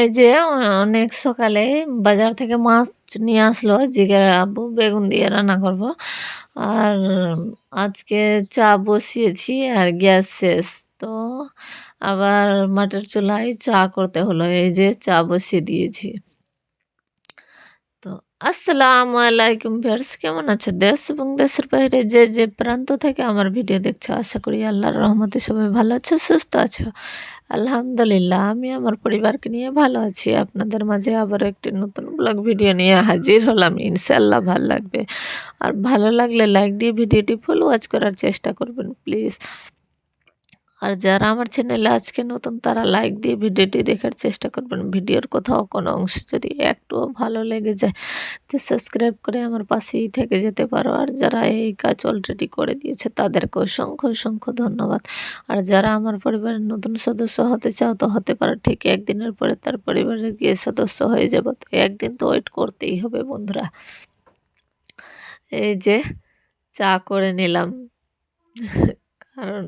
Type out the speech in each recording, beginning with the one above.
এই যে অনেক সকালে বাজার থেকে মাছ নিয়ে আসলো জিগের আব্বু, বেগুন দিয়ে রান্না করব। আর আজকে চা বসিয়েছি আর গ্যাস শেষ। তো আবার মাটির চুলায় চা করতে হলো, এই যে চা বসিয়ে দিয়েছি। তো আসসালামু আলাইকুম ভিউয়ার্স কেমন আছো? দেশ এবং দেশের বাইরে যে যে প্রান্ত থেকে আমার ভিডিও দেখছ, আশা করি আল্লাহর রহমতে সবাই ভালো আছো, সুস্থ আছো। আলহামদুলিল্লাহ, আমি আমার পরিবারকে নিয়ে ভালো আছি। আপনাদের মাঝে আবার একটি নতুন ব্লগ ভিডিও নিয়ে হাজির হলাম। ইনশাল্লাহ ভালো লাগবে। আর ভালো লাগলে লাইক দিয়ে ভিডিওটি ফুল ওয়াচ করার চেষ্টা করবেন প্লিজ আর যারা আমার চ্যানেলে আজকে নতুন, তারা লাইক দিয়ে ভিডিওটি দেখার চেষ্টা করবেন। ভিডিওর কোথাও কোনো অংশ যদি একটুও ভালো লেগে যায়, তো সাবস্ক্রাইব করে আমার পাশেই থেকে যেতে পারো। আর যারা এই কাজ অলরেডি করে দিয়েছে তাদেরকে অসংখ্য অসংখ্য ধন্যবাদ। আর যারা আমার পরিবারের নতুন সদস্য হতে চাও, তো হতে পারো। ঠিক একদিনের পরে তার পরিবারে গিয়ে সদস্য হয়ে যাব। তো একদিন তো ওয়েট করতেই হবে বন্ধুরা। এই যে চা করে নিলাম। কারণ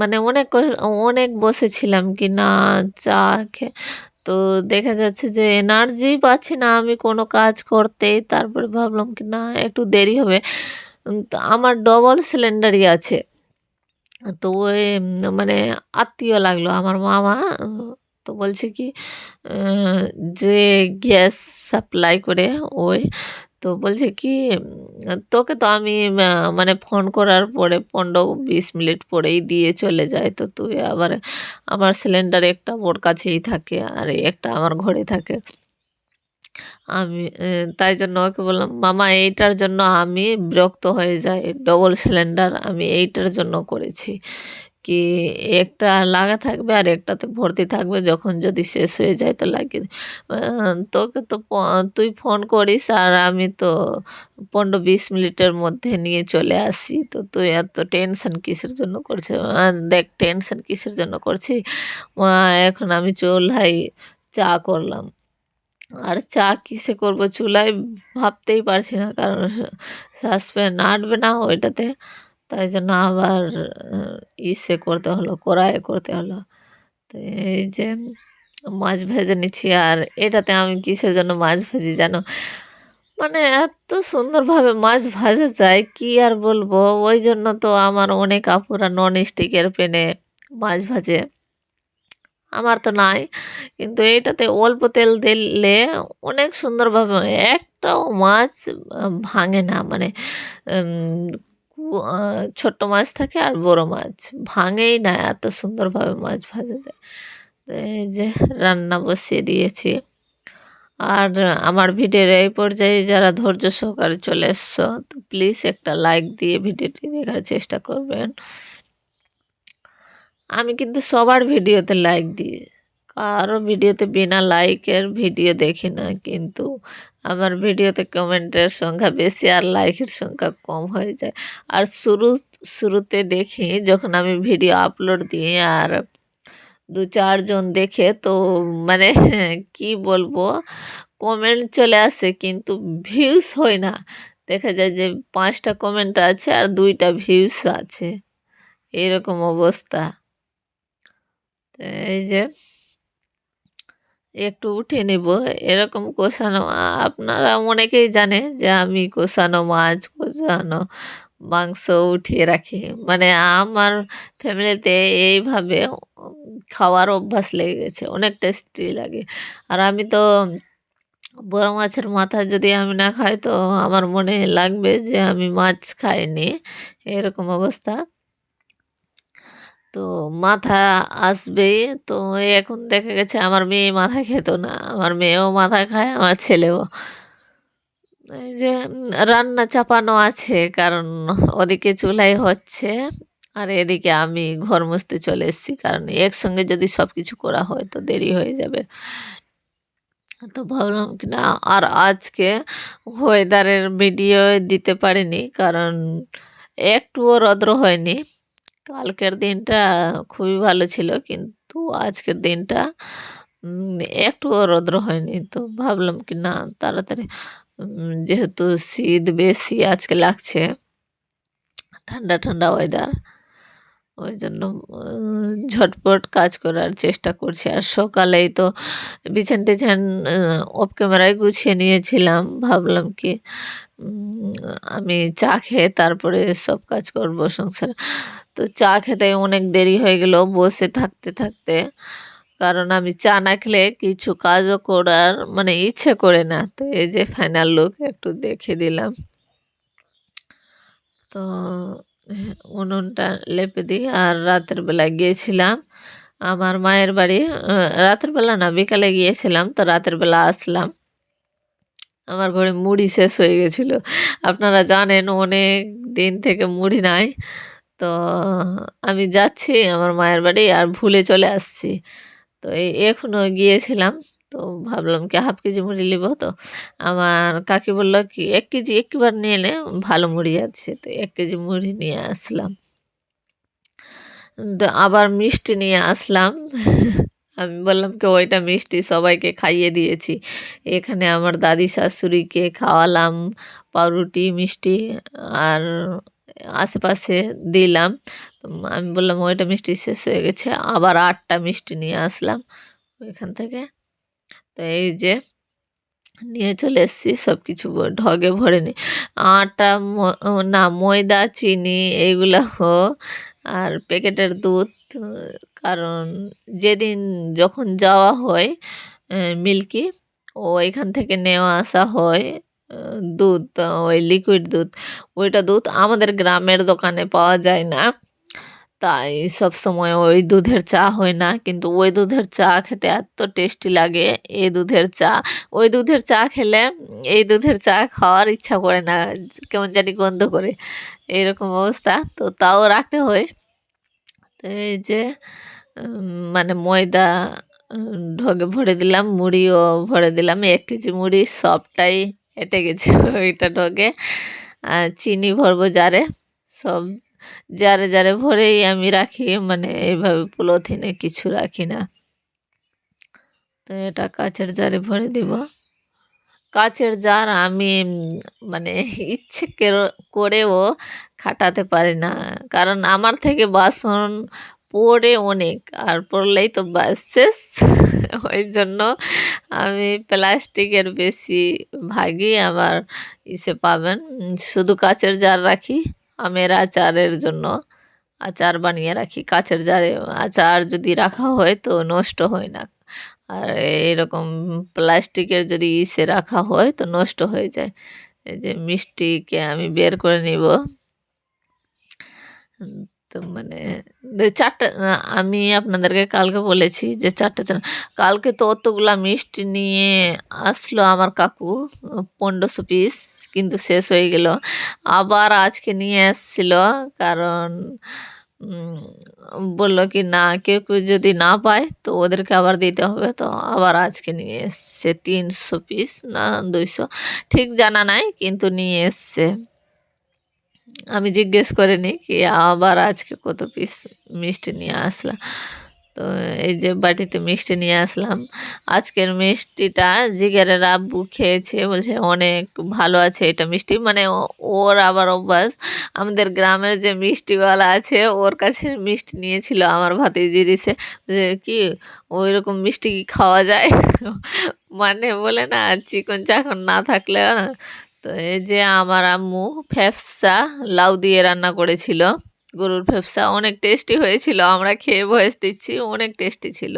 মানে অনেক অনেক বসেছিলাম কি না, চা খেয়ে তো দেখা যাচ্ছে যে এনার্জি পাচ্ছি না আমি কোনো কাজ করতেই তারপরে ভাবলাম কি না একটু দেরি হবে। আমার ডবল সিলিন্ডারই আছে। তো ওই মানে আত্মীয় লাগল, আমার মামা, তো বলছে কি যে গ্যাস সাপ্লাই করে ওই তো বলছে কি, তোকে তো আমি মানে ফোন করার পরে পনেরো বিশ মিনিট পরেই দিয়ে চলে যায়। তো তুই আবার আমার সিলিন্ডার একটা ওর কাছেই থাকে আর একটা আমার ঘরে থাকে। আমি তাই জন্য ওকে বললাম, মামা, এইটার জন্য আমি বিরক্ত হয়ে যাই। ডবল সিলিন্ডার আমি এইটার জন্য করেছি। কি একটা লাগা থাকবে আর একটাতে ভর্তি থাকবে যখন যদি শেষ হয়ে যায় তো লাগিয়ে তোকে তো তুই ফোন করিস আর আমি তো পনেরো বিশ মিনিটের মধ্যে নিয়ে চলে আসি। তো তুই এত টেনশন কিসের জন্য করছিস? দেখ টেনশন কিসের জন্য করছি এখন আমি চুলহাই চা করলাম। আর চা কিসে করব? চুলায় ভাবতেই পারছি না কারণ সাসপেন আটবে না ওইটাতে তাই জন্য আবার ইসে করতে হলো, কড়াইয়ে করতে হলো। তো এই যে মাছ ভেজে নিচ্ছি, আর এটাতে আমি কিসের জন্য মাছ ভেজি জানো? মানে এত সুন্দরভাবে মাছ ভাজা যায়, কি আর বলব? ওই জন্য তো আমার অনেক আপুরা নন স্টিকের পেনে মাছ ভাজে। আমার তো নাই, কিন্তু এটাতে অল্প তেল দিলে অনেক সুন্দরভাবে, একটাও মাছ ভাঙে না মানে ছোট্ট মাছ থাকে আর বড় মাছ। ভাঙেই না, এত সুন্দরভাবে মাছ ভাজা যায়। এই যে রান্না বসিয়ে দিয়েছি। আর আমার ভিডিওর এই পর্যায়ে যারা ধৈর্য সহকারে চলে এসছো, তো প্লিজ একটা লাইক দিয়ে ভিডিওটি দেখার চেষ্টা করবেন। আমি কিন্তু সবার ভিডিওতে লাইক দিই। কারও ভিডিওতে বিনা লাইকের ভিডিও দেখি না, কিন্তু আমার ভিডিওতে কমেন্টের সংখ্যা বেশি আর লাইকের সংখ্যা কম হয়ে যায়। আর শুরু, শুরুতে দেখি যখন আমি ভিডিও আপলোড দিই আর দু চারজন দেখে তো মানে কি বলব, কমেন্ট চলে আসে কিন্তু ভিউস হয় না। দেখা যায় যে পাঁচটা কমেন্ট আছে আর দুইটা ভিউস আছে। এরকম অবস্থা। এই যে একটু উঠে নেব। এরকম কষানো আপনারা অনেকেই জানে যে আমি কষানো মাছ কষানো মাংস উঠিয়ে রাখি। মানে আমার ফ্যামিলিতে এইভাবে খাওয়ার অভ্যাস লেগে গেছে, অনেক টেস্টি লাগে। আর আমি তো বড় মাছের মাথা যদি আমি না খাই, তো আমার মনে লাগবে যে আমি মাছ খাইনি, এরকম অবস্থা। তো মাথা আসবেই তো এখন দেখা গেছে আমার মেয়ে মাথা খেত না। আমার মেয়েও মাথা খায়, আমার ছেলেও। এই যে রান্না চাপানো আছে, কারণ ওদিকে চুলাই হচ্ছে। আর এদিকে আমি ঘর মুছতে চলে এসেছি, কারণ একসঙ্গে যদি সব কিছু করা হয় তো দেরি হয়ে যাবে। তো ভাবলাম কি না, আর আজকে ওয়েদারের ভিডিও দিতে পারিনি, কারণ একটুও রদ্র হয়নি। কালকের দিনটা খুবই ভালো ছিল। কিন্তু আজকের দিনটা একটুও রৌদ্র হয়নি। তো ভাবলাম কি না, তাড়াতাড়ি যেহেতু শীত বেশি আজকে লাগছে, ঠান্ডা ঠান্ডা ওয়েদার ওই জন্য ঝটপট কাজ করার চেষ্টা করছি। আর সকালেই তো বিছান টিছান অফ ক্যামেরায় গুছিয়ে নিয়েছিলাম। ভাবলাম কি আমি চা খেয়ে তারপরে সব কাজ করব সংসার। তো চা খেতে অনেক দেরি হয়ে গেল বসে থাকতে থাকতে। কারণ আমি চা না খেলে কিছু কাজও করার মানে ইচ্ছে করে না। তো এই যে ফাইনাল লুক একটু দেখে দিলাম। তো উনুনটা লেপে দিই আর রাতের বেলা গিয়েছিলাম আমার মায়ের বাড়ি। রাতের বেলা না, বিকালে গিয়েছিলাম তো রাতের বেলা আসলাম। আমার ঘরে মুড়ি শেষ হয়ে গেছিল। আপনারা জানেন অনেক দিন থেকে মুড়ি নাই। তো আমি যাচ্ছি আমার মায়ের বাড়ি আর ভুলে চলে আসছি। তো এই এখনও গিয়েছিলাম। তো ভাবলাম কি হাফ কেজি মুড়ি নিব তো। আমার কাকি বলল কি, এক কেজি একবার নিয়ে নে ভালো মুড়ি আছে, তো এক কেজি মুড়ি নিয়ে আসলাম। তো আবার মিষ্টি নিয়ে আসলাম। আমি বললাম কি ওইটা মিষ্টি সবাইকে খাইয়ে দিয়েছি। এখানে আমার দাদি শাশুড়িকে খাওয়ালাম, পাউরুটি, মিষ্টি আর আশেপাশে দিলাম। আমি বললাম ওইটা মিষ্টি শেষ হয়ে গেছে, আবার আটটা মিষ্টি নিয়ে আসলাম। ওইখান থেকে তো এই যে নিয়ে চলে এসেছি সব কিছু ঢগে ভরে নি। আটা না, ময়দা, চিনি এইগুলো আর প্যাকেটের দুধ, কারণ যেদিন যখন যাওয়া হয় মিল্কি, ও এখান থেকে নেওয়া আসা হয় দুধ, ওই লিকুইড দুধ। ওইটা দুধ আমাদের গ্রামের দোকানে পাওয়া যায় না। তাই সব সময় ওই দুধের চা হয় না। কিন্তু ওই দুধের চা খেতে এত টেস্টি লাগে। এই দুধের চা, ওই দুধের চা খেলে এই দুধের চা খাওয়ার ইচ্ছা করে না। কেমন জানি গন্ধ করে। এইরকম অবস্থা। তো তাও রাখতে হয়। তো এই যে মানে ময়দা ঢগে ভরে দিলাম, মুড়িও ভরে দিলাম। এক কেজি মুড়ি সবটাই এঁটে গেছে। ওইটা ঢগে আর চিনি ভরবো জারে। সব জারে জারে ভরেই আমি রাখি মানে এইভাবে পলিথিনে কিছু রাখি না। তো এটা কাচের জারে ভরে দিব। কাচের জার আমি মানে ইচ্ছে করেও খাটাতে পারি না। কারণ আমার থেকে বাসন পড়ে অনেক, আর পড়লেই তো শেষ। ওই জন্য আমি প্লাস্টিকের বেশি ভাগই আমার ইসে পাবেন। শুধু কাচের জার রাখি। আমের আচারের জন্য আচার বানিয়ে রাখি কাচের জারে আচার যদি রাখা হয় তো নষ্ট হয় না। আর এরকম প্লাস্টিকের যদি ইসে রাখা হয় তো নষ্ট হয়ে যায়। এই যে মিষ্টিকে আমি বের করে নিব। তো মানে চারটে, আমি আপনাদেরকে কালকে বলেছি যে ৪ টা কালকে তো অতগুলা মিষ্টি নিয়ে আসলো আমার কাকু ১৫০০ পিস। কিন্তু শেষ হয়ে গেল। আবার আজকে নিয়ে এসছিল কারণ বলল কি না কেউ, কেউ যদি না পায় তো ওদেরকে আবার দিতে হবে। তো আবার আজকে নিয়ে এসছে ৩০০ পিস না ২০০ ঠিক জানা নাই কিন্তু নিয়ে এসছে। আমি জিজ্ঞেস করিনি কি আবার আজকে কত পিস মিষ্টি নিয়ে আসলা। তো এই যে বাটিতে মিষ্টি নিয়ে আসলাম। আজকের মিষ্টিটা জিগারের আব্বু খেয়েছে বলছে, অনেক ভালো আছে এটা মিষ্টি। মানে ওর আবার অভ্যাস আমাদের গ্রামের যে মিষ্টিওয়ালা আছে, ওর কাছে মিষ্টি নিয়েছিল আমার ভাতিজির ইসে যে কি ওই রকম মিষ্টি কি খাওয়া যায়? মানে বলে না, চিকন চাকন না থাকলে, তো এই যে আমার আম্মু ফ্যাপসা লাউ দিয়ে রান্না করেছিল। গরুর ভেপসা অনেক টেস্টি হয়েছিল। আমরা খেয়ে ভয়েস দিচ্ছি অনেক টেস্টি ছিল।